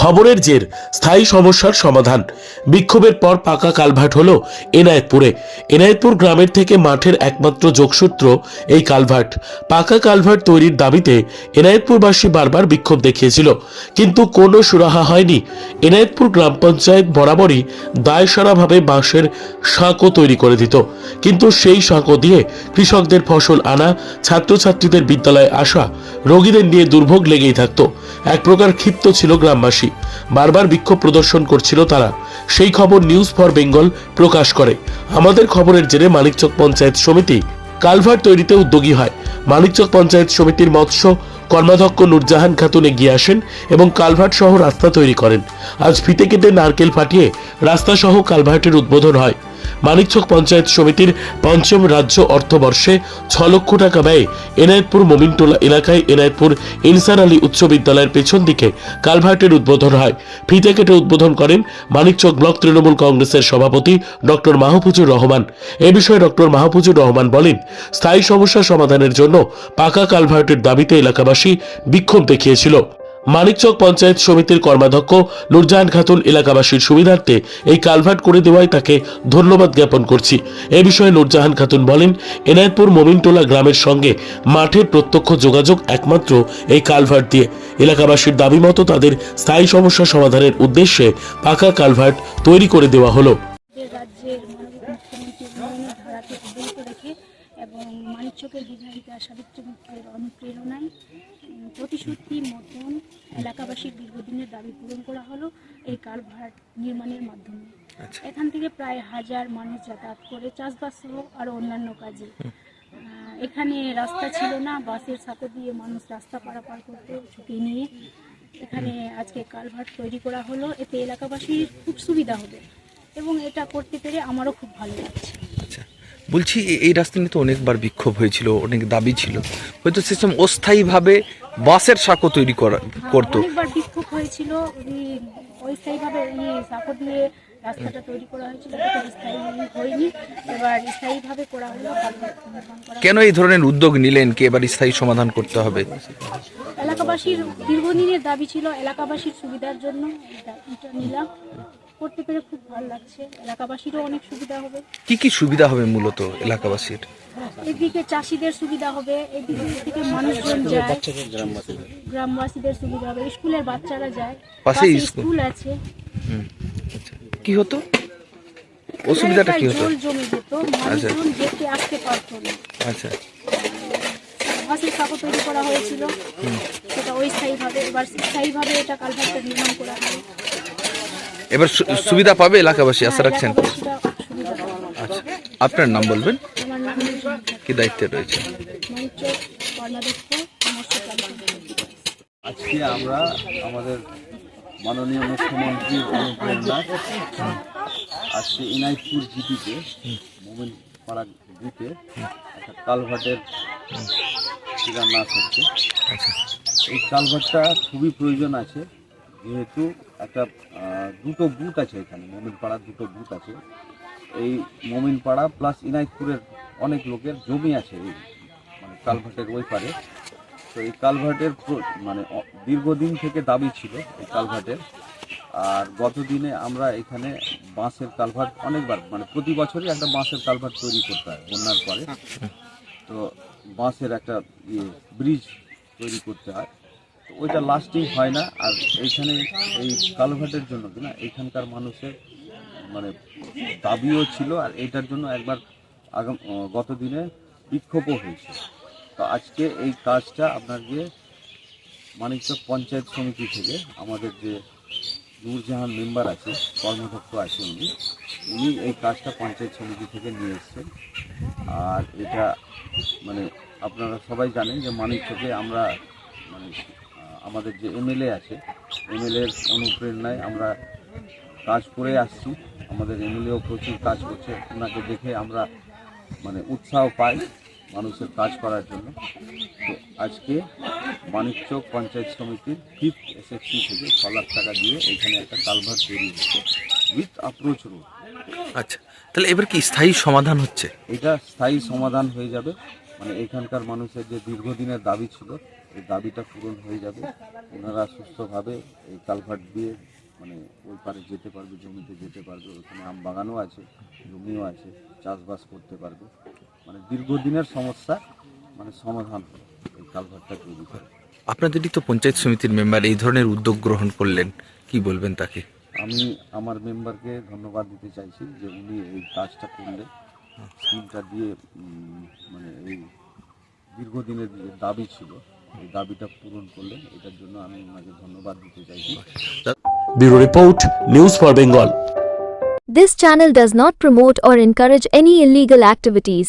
খবরের জের, স্থায়ী সমস্যার সমাধান। বিক্ষোভের পর পাকা কালভার্ট হল এনায়েতপুরে। এনায়েতপুর গ্রামের থেকে মাঠের একমাত্র যোগসূত্র এই কালভার্ট। পাকা কালভার্ট তৈরির দাবিতে এনায়েতপুরবাসী বারবার বিক্ষোভ দেখিয়েছিল, কিন্তু কোনো সুরাহা হয়নি। এনায়েতপুর গ্রাম পঞ্চায়েত বরাবরই দায়সারাভাবে বাঁশের সাঁকো তৈরি করে দিত। কিন্তু সেই সাঁকো দিয়ে কৃষকদের ফসল আনা, ছাত্রছাত্রীদের বিদ্যালয়ে আসা, রোগীদের নিয়ে দুর্ভোগ লেগেই থাকত। এক প্রকার ক্ষিপ্ত ছিল গ্রামবাসী। বারবার বিক্ষোভ প্রদর্শন করছিল তারা। সেই খবর নিউজ ফর বেঙ্গল প্রকাশ করে। আমাদের খবরের জেরে মানিকচক পঞ্চায়েত সমিতি কালভার্ট তৈরিতে উদ্যোগী হয়। মানিকচক পঞ্চায়েত সমিতির মৎস্য কর্মাধ্যক্ষ নুরজাহান খাতুন এগিয়ে আসেন এবং কালভার্ট সহ রাস্তা তৈরি করেন। আজ ফিতে কেটে নারকেল ফাটিয়ে রাস্তা সহ কালভার্টের উদ্বোধন হয়। মানিকচক পঞ্চায়েত সমিতির পঞ্চম রাজ্য অর্থবর্ষে ছ লক্ষ টাকা ব্যয়ে এনায়েতপুর মোমিনটোলা এলাকায় এনায়েতপুর ইনসান আলী উচ্চ বিদ্যালয়ের পেছন দিকে কালভার্টের উদ্বোধন হয়। ফিতে কেটে উদ্বোধন করেন মানিকচক ব্লক তৃণমূল কংগ্রেসের সভাপতি ডক্টর মাহফুজুর রহমান। এ বিষয়ে ডক্টর মাহফুজুর রহমান বলেন, স্থায়ী সমস্যা সমাধানের জন্য পাকা কালভার্টের দাবিতে এলাকাবাসী বিক্ষোভ দেখিয়েছিল। মানিকচক পঞ্চায়েত সমিতির কর্মাধ্যক্ষ নুরজাহান খাতুন এলাকাবাসীর সুবিধার্থে এই কালভার্ট করে দেওয়ায় তাকে ধন্যবাদ জ্ঞাপন করছি। এ বিষয়ে নুরজাহান খাতুন বলেন, এনায়তপুর মোমিনটোলা গ্রামের সঙ্গে মাঠের প্রত্যক্ষ যোগাযোগ একমাত্র এই কালভার্ট দিয়ে। এলাকাবাসীর দাবি মতো তাদের স্থায়ী সমস্যা সমাধানের উদ্দেশ্যে পাকা কালভার্ট তৈরি করে দেওয়া হলো। এবং মানিকচকের বিধায়িকা সাবিত্রী মিত্রের অনুপ্রেরণায় প্রতিশ্রুতি মতন এলাকাবাসীর দীর্ঘদিনের দাবি পূরণ করা হলো এই কালভার্ট নির্মাণের মাধ্যমে। এখান থেকে প্রায় হাজার মানুষ যাতায়াত করে চাষবাস সহ আরও অন্যান্য কাজে। এখানে রাস্তা ছিল না বাসের সাথে দিয়ে মানুষ রাস্তা পারাপার করতে ঝুঁকি নিয়ে এখানে আজকে কালভার্ট তৈরি করা হলো। এতে এলাকাবাসীর খুব সুবিধা হবে এবং এটা করতে পেরে আমারও খুব ভালো লাগছে। আচ্ছা বলছি এই রাস্তা নিয়ে তো অনেকবার বিক্ষোভ হয়েছিল, অনেক দাবি ছিল। হয়তো সিস্টেম অস্থায়ীভাবে বাসের সাঁকো তৈরি করা, করতো। বিক্ষোভ হয়েছিল অস্থায়ীভাবে দিয়ে রাস্তাটা তৈরি করা হয়েছিল স্থায়ী হয়নি। এবার স্থায়ীভাবে করা হলো কেন এই ধরনের উদ্যোগ নিলেন কি? এবার স্থায়ী সমাধান করতে হবে। এলাকাবাসীর দীর্ঘদিনের দাবি ছিল এলাকাবাসীর সুবিধার জন্য এটা নিলাম। করতে পেরে খুব ভালো লাগছে। এলাকাবাসীরও অনেক সুবিধা হবে। কি কি সুবিধা হবে মূলত এলাকাবাসীর? এদিকে চাষিদের সুবিধা হবে এদিকে থেকে মানুষজন যায়। গ্রামবাসীদের সুবিধা হবে স্কুলের বাচ্চারা যায়। পাশে স্কুল। আছে। আচ্ছা। কি হতো? অসুবিধাটা কি হতো? আচ্ছা। সাঁকো তৈরি করা হয়েছিল। সেটা ওই স্থায়ীভাবে এবার স্থায়ীভাবে এটা নির্মাণ করা হবে এবার সু- সুবিধা পাবে এলাকাবাসী আশা রাখছেন? সুবিধা পাবে। আচ্ছা। আপনার নাম বলবেন? কি দায়িত্বে রয়েছে? আজকে আমরা আমাদের মাননীয় মুখ্যমন্ত্রীর অনুপ্রেরণায় আজকে ইনাইতপুর জিপিতে মোমিন পাড়া বুথে একটা কালভার্টের শিলান্যাস হচ্ছে। আচ্ছা। এই কালভার্টটা খুবই প্রয়োজন আছে যেহেতু একটা দুটো বুথ আছে এখানে মোমিন পাড়ার দুটো বুথ আছে। এই মোমিন পাড়া প্লাস ইনাইতপুরের অনেক লোকের জমি আছে এই মানে কালভার্টের ওই পারে তো এই কালভার্টের মানে দীর্ঘদিন থেকে দাবি ছিল এই কালভার্টের। আর গত দিনে আমরা এখানে বাঁশের কালভার্ট অনেকবার মানে প্রতি বছরই একটা বাঁশের কালভার্ট তৈরি করতে হয় বন্যার পরে। তো বাঁশের একটা ইয়ে ব্রিজ তৈরি করতে হয়। তো ওইটা লাস্টিং হয় না, আর এইখানে এই কালভার্টের জন্য কিনা এখানকার মানুষের মানে দাবিও ছিল, আর এইটার জন্য একবার আগাম গত দিনে বিক্ষোভও হয়েছে। আজকে এই কাজটা আপনার যে মানিকচক পঞ্চায়েত সমিতি থেকে আমাদের যে নূরজাহান মেম্বার আছে, কর্মদক্ষ আছে উনি উনি এই কাজটা পঞ্চায়েত সমিতি থেকে নিয়ে এসছেন। আর এটা মানে আপনারা সবাই জানেন যে মানিকচকে আমরা মানে আমাদের যে এমএলএ আছে, এমএলএর অনুপ্রেরণায় আমরা কাজ করে আসছি। আমাদের এমএলএও প্রচুর কাজ করছে। ওনাকে দেখে আমরা মানে উৎসাহ পাই। মানুষের কাজ করার জন্য। তো আজকে মানিকচক পঞ্চায়েত সমিতির ফিফথ এসএসসি থেকে ছ লাখ টাকা দিয়ে এখানে একটা কালভার্ট তৈরি হচ্ছে উইথ অ্যাপ্রোচ রোড আচ্ছা তাহলে এবার কি স্থায়ী সমাধান হচ্ছে? এটা স্থায়ী সমাধান হয়ে যাবে। মানে এখানকার মানুষের যে দীর্ঘদিনের দাবি ছিল এই দাবিটা পূরণ হয়ে যাবে। ওনারা সুস্থভাবে এই কালভার্ট দিয়ে মানে ওই পারে যেতে পারবে জমিতে যেতে পারবে। ওখানে আম বাগানও আছে জমিও আছে চাষবাস করতে পারবে। মানে দীর্ঘদিনের সমস্যা মানে সমাধান এই কালভার্টটা তৈরি করে। আপনাদেরই তো পঞ্চায়েত সমিতির মেম্বার এই ধরনের উদ্যোগ গ্রহণ করলেন কি বলবেন তাকে? আমি আমার মেম্বারকে ধন্যবাদ দিতে চাইছি যে উনি এই কাজটা করলে স্কিমটা দিয়ে মানে এই দীর্ঘদিনের যে দাবি ছিল এই দাবিটা পূরণ করলেন। এটার জন্য আমি ওনাকে ধন্যবাদ দিতে চাইছি। Bureau report news for Bengal. This channel does not promote or encourage any illegal activities.